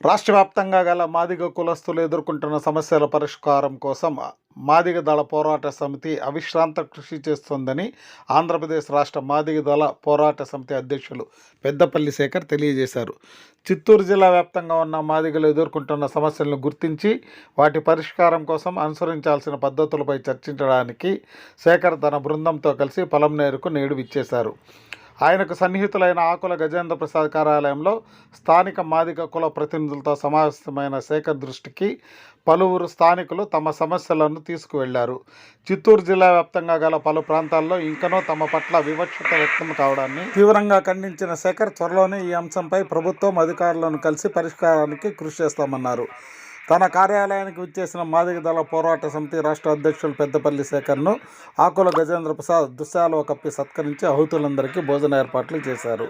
రాష్ట్ర వ్యాప్తంగా గల మాదిగ కులస్తులు ఎదుర్కొంటున్న సమస్యల పరిష్కారం కోసం మాదిగ దళ పోరాట సమితి అవిశ్రాంత కృషి చేస్తోందని ఆంధ్రప్రదేశ్ రాష్ట్ర మాదిగ దళ పోరాట సమితి అధ్యక్షులు పెద్దపల్లి శేఖర్ తెలియజేశారు. చిత్తూరు జిల్లా వ్యాప్తంగా ఉన్న మాదిగలు ఎదుర్కొంటున్న సమస్యలను గుర్తించి వాటి పరిష్కారం కోసం అనుసరించాల్సిన పద్ధతులపై చర్చించడానికి శేఖర్ తన బృందంతో కలిసి పొలంనేరుకు నేడు విచ్చేశారు. ఆయనకు సన్నిహితులైన ఆకుల గజేంద్ర ప్రసాద్ కార్యాలయంలో స్థానిక మాదిక కుల ప్రతినిధులతో సమావేశమైన శేఖర్ దృష్టికి పలువురు స్థానికులు తమ సమస్యలను తీసుకువెళ్ళారు. చిత్తూరు జిల్లా వ్యాప్తంగా గల పలు ప్రాంతాల్లో ఇంకనో తమ పట్ల వివక్షత వ్యక్తం కావడాన్ని తీవ్రంగా ఖండించిన శేఖర్ త్వరలోనే ఈ అంశంపై ప్రభుత్వం అధికారులను కలిసి పరిష్కారానికి కృషి చేస్తామన్నారు. తన కార్యాలయానికి విచ్చేసిన మాదిగ దళ పోరాట సమితి రాష్ట్ర అధ్యక్షులు పెద్దపల్లి శేఖర్ను ఆకుల గజేంద్ర ప్రసాద్ దుశ్శాలువ కప్పి సత్కరించి అహుతులందరికీ భోజన ఏర్పాట్లు చేశారు.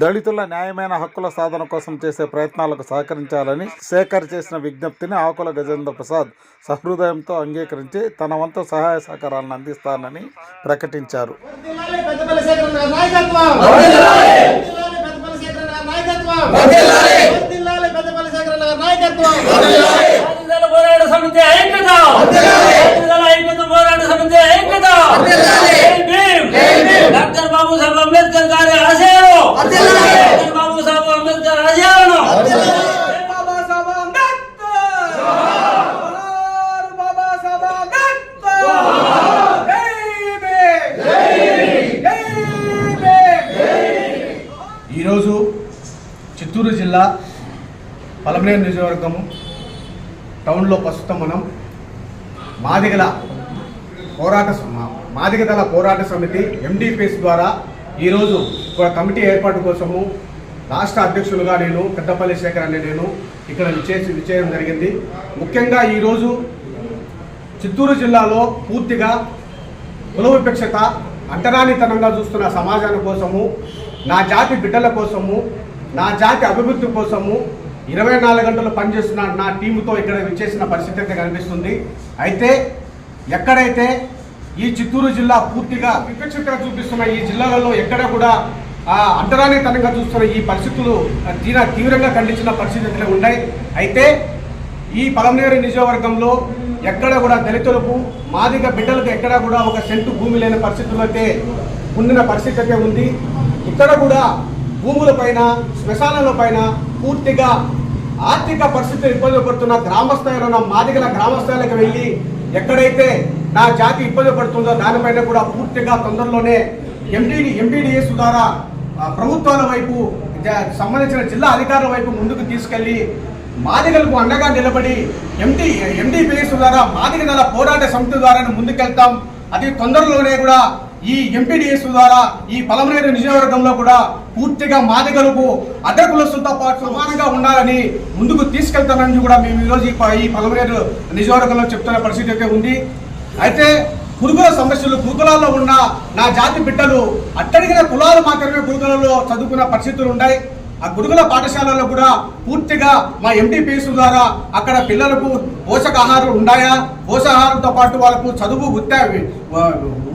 దళితుల న్యాయమైన హక్కుల సాధన కోసం చేసే ప్రయత్నాలకు సహకరించాలని శేఖర్ చేసిన విజ్ఞప్తిని ఆకుల గజేంద్ర ప్రసాద్ సహృదయంతో అంగీకరించి తన వంతు సహాయ సహకారాలను అందిస్తానని ప్రకటించారు. నాయకత్వం వర్ధిల్లాలి పెద్దపల్లి శేఖరన్ గారి నాయకత్వం వర్ధిల్లాలి పెద్దపల్లి శేఖరన్ గారి నాయకత్వం రాజధాని పోరాట సమితి ఐక్యత. రాజధాని ఐక్యత పోరాట సమితి ఐక్యత. జై భీమ్. డాక్టర్ బాబు సాహెబ్ అంబేద్కర్ గారి ఆశయాలు డాక్టర్ బాబు సాహెబ్ అంబేద్కర్ ఆశయాలను. బాబా సాబా అంబేద్కర్ జోహార్ బాబా సాబా అంబేద్కర్. జై భీమ్ జై భీమ్. ఈరోజు చిత్తూరు జిల్లా పలమనేరు నియోజకవర్గము టౌన్లో ప్రస్తుతం మనం మాదిగల పోరాట మాదిగదల పోరాట సమితి ఎండిపిఎస్ ద్వారా ఈరోజు ఒక కమిటీ ఏర్పాటు కోసము రాష్ట్ర అధ్యక్షులుగా నేను పెద్దపల్లి శేఖర్ అనే నేను ఇక్కడ విచేసి విచేయడం జరిగింది. ముఖ్యంగా ఈరోజు చిత్తూరు జిల్లాలో పూర్తిగా కుల విపక్షత అంటరానితనంగా చూస్తున్న సమాజాల కోసము నా జాతి బిడ్డల కోసము నా జాతి అభివృద్ధి కోసము ఇరవై నాలుగు గంటలు పనిచేస్తున్న నా టీముతో ఇక్కడ విచ్చేసిన పరిస్థితి అయితే కనిపిస్తుంది. అయితే ఎక్కడైతే ఈ చిత్తూరు జిల్లా పూర్తిగా విపక్షతగా చూపిస్తున్న ఈ జిల్లాలలో ఎక్కడ కూడా ఆ, అంటరానితనంగా చూస్తున్న ఈ పరిస్థితులు తీర తీవ్రంగా ఖండించిన పరిస్థితులు ఉన్నాయి. అయితే ఈ పలమనేరు నియోజకవర్గంలో ఎక్కడ కూడా దళితులకు మాదిగ బిడ్డలకు ఎక్కడ కూడా ఒక సెంటు భూమి లేని పరిస్థితులు అయితే ఉండిన పరిస్థితి అయితే ఉంది. ఇక్కడ కూడా భూముల పైన శ్మశానాల పైన పూర్తిగా ఆర్థిక పరిస్థితి ఇబ్బంది పడుతున్న గ్రామస్థాయిలో నా మాదిగల గ్రామస్థాయిలకు వెళ్ళి ఎక్కడైతే నా జాతి ఇబ్బంది పడుతుందో దానిపైన కూడా పూర్తిగా తొందరలోనే ఎంపీడీ ఎంపీడీఎస్ ద్వారా ప్రభుత్వాల వైపు సంబంధించిన జిల్లా అధికారుల వైపు ముందుకు తీసుకెళ్ళి మాదిగలకు అండగా నిలబడి ఎండి ఎండిపిఎస్ ద్వారా మాదిగ నెల పోరాట సమితి ద్వారా ముందుకెళ్తాం. అది తొందరలోనే కూడా ఈ ఎంపీడీఎస్ ద్వారా ఈ పలమనేరు నియోజకవర్గంలో కూడా పూర్తిగా మాదిగలకు అడ్డకులస్తులతో పాటు సమానంగా ఉండాలని ముందుకు తీసుకెళ్తానని కూడా మేము ఈరోజు ఈ పలమనేరు నియోజకవర్గంలో చెప్తున్న పరిస్థితి అయితే ఉంది. అయితే గురుకుల సమస్యలు గురుకులాల్లో ఉన్న నా జాతి బిడ్డలు అట్టడిగిన కులాలు మాత్రమే గురుకులలో చదువుకున్న పరిస్థితులు ఉన్నాయి. ఆ గురుకుల పాఠశాలలో కూడా పూర్తిగా మా ఎండిపిఎస్ ద్వారా అక్కడ పిల్లలకు పోషకాహారం ఉన్నాయా? పోషకాహారంతో పాటు వాళ్ళకు చదువు గుర్తా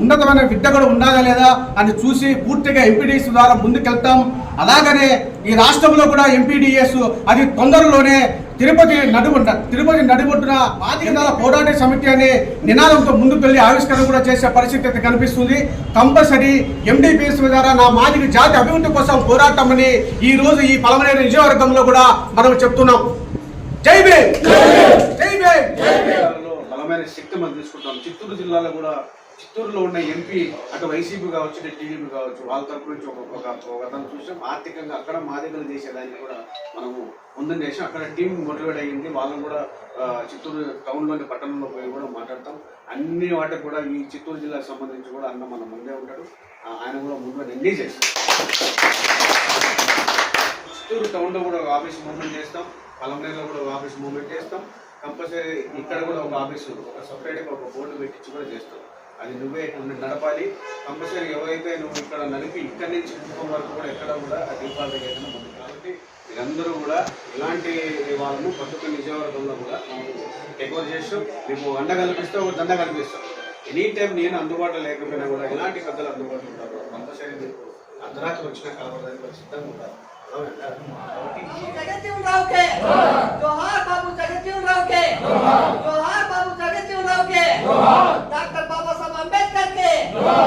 ఉన్నతమైన విద్య కూడా ఉండాలా లేదా అని చూసి పూర్తిగా ఎంపీడీఎస్ ద్వారా ముందుకెళ్తాం. అలాగనే ఈ రాష్ట్రంలో కూడా ఎంపీడీఎస్ అది తొందరలోనే తిరుపతి నడుము తిరుపతి నడుముట్టున బాధికతల పోరాట సమితి అనే నినాదంతో ముందుకు వెళ్ళి ఆవిష్కరణ కూడా చేసే పరిస్థితి అయితే కనిపిస్తుంది. కంపల్సరీ ఎండిపిఎస్ ద్వారా నా మాదిక జాతి అభివృద్ధి కోసం పోరాటమని ఈ రోజు ఈ పలమనేరు నియోజకవర్గంలో కూడా మనం చెప్తున్నాం. జై భీమ్! జై భీమ్! బలమైన శక్తి మనం తీసుకుంటాం. చిత్తూరు జిల్లాలో కూడా చిత్తూరులో ఉన్న ఎంపీ అటు వైసీపీ కావచ్చు ఇటు టీడీపీ కావచ్చు వాళ్ళ తరపు నుంచి ఒక ఒక అతను చూసాం ఆర్థికంగా అక్కడ మాదిగలు చేసేదానికి కూడా మనము ముందని చేసాం. అక్కడ టీం మోటివేట్ అయ్యింది. వాళ్ళని కూడా చిత్తూరు టౌన్లోని పట్టణంలో పోయి కూడా మాట్లాడతాం. అన్ని వాటికి కూడా ఈ చిత్తూరు జిల్లాకు సంబంధించి కూడా అన్న మన ముందే ఉంటాడు. ఆయన కూడా ముందు ఎంగేజ్ చేస్తాం చిత్తూరు టౌన్లో కూడా ఒక ఆఫీస్ మూవ్మెంట్ చేస్తాం. పలంనేరులో కూడా ఒక ఆఫీస్ మూవ్మెంట్ చేస్తాం. కంపల్సరీ ఇక్కడ కూడా ఒక ఆఫీసు ఒక సపరేట్గా ఒక బోర్డు పెట్టించి కూడా చేస్తాం. అది నువ్వే నడపాలి. కంపల్సరీ ఎవరైతే నువ్వు ఇక్కడ నడిపి ఇక్కడి నుంచి కుటుంబం వరకు కూడా ఎక్కడ కూడా ఆ దీపాల దగ్గర ఉంది కాబట్టి మీరందరూ కూడా ఇలాంటి వాళ్ళను పట్టుకుని నిజవర్గంలో కూడా ఎక్కువ చేస్తాం మీకు అండ కల్పిస్తే ఒక దండ కల్పిస్తాం. ఎనీ టైం నేను అందుబాటులో లేకపోయినా కూడా ఇలాంటి పెద్దలు అందుబాటులో ఉంటారు. కంపల్సరీ మీకు అర్ధరాత్రి వచ్చిన కలవడానికి సిద్ధంగా ఉంటారు. Go!